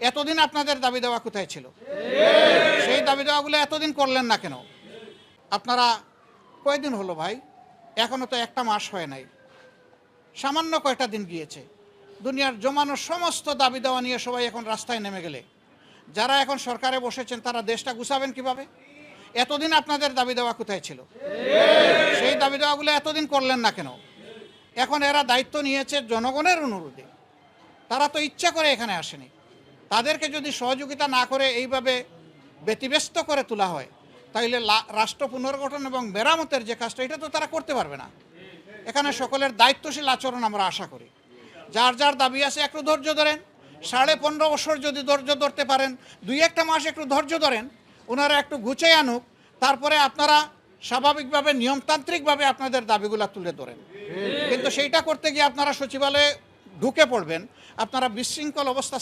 এতদিন আপনাদের দাবি দেওয়া কোথায় ছিল? সেই দাবি দেওয়াগুলো এতদিন করলেন না কেন? আপনারা কয়দিন হলো ভাই? এখনও তো একটা মাস হয় নাই। সামান্য কয়টা দিন গিয়েছে। দুনিয়ার জমানো সমস্ত দাবি দেওয়া নিয়ে সবাই এখন রাস্তায় নেমে গেলে। যারা এখন সরকারে বসেছেন, তারা দেশটা গুছাবেন কীভাবে? এতদিন আপনাদের দাবি দেওয়া কোথায় ছিল? সেই দাবি দেওয়াগুলো এতদিন করলেন না কেন? এখন এরা দায়িত্ব নিয়েছে জনগণের অনুরোধে। তারা তো ইচ্ছা করে এখানে আসেনি। তাদেরকে যদি সহযোগিতা না করে এইভাবে ব্যতিব্যস্ত করে তোলা হয়, তাইলে রাষ্ট্র পুনর্গঠন এবং মেরামতের যে কাজটা, এটা তো তারা করতে পারবে না। এখানে সকলের দায়িত্বশীল আচরণ আমরা আশা করি। যার যার দাবি আছে একটু ধৈর্য ধরেন, সাড়ে পনেরো বছর যদি ধৈর্য ধরতে পারেন, দুই একটা মাস একটু ধৈর্য ধরেন, ওনারা একটু গুছিয়ে আনুক, তারপরে আপনারা স্বাভাবিকভাবে, নিয়মতান্ত্রিকভাবে আপনাদের দাবিগুলা তুলে ধরেন। কিন্তু সেইটা করতে গিয়ে আপনারা সচিবালয়ে ঢুকে পড়বেন, আপনারা বিশৃঙ্খল অবস্থা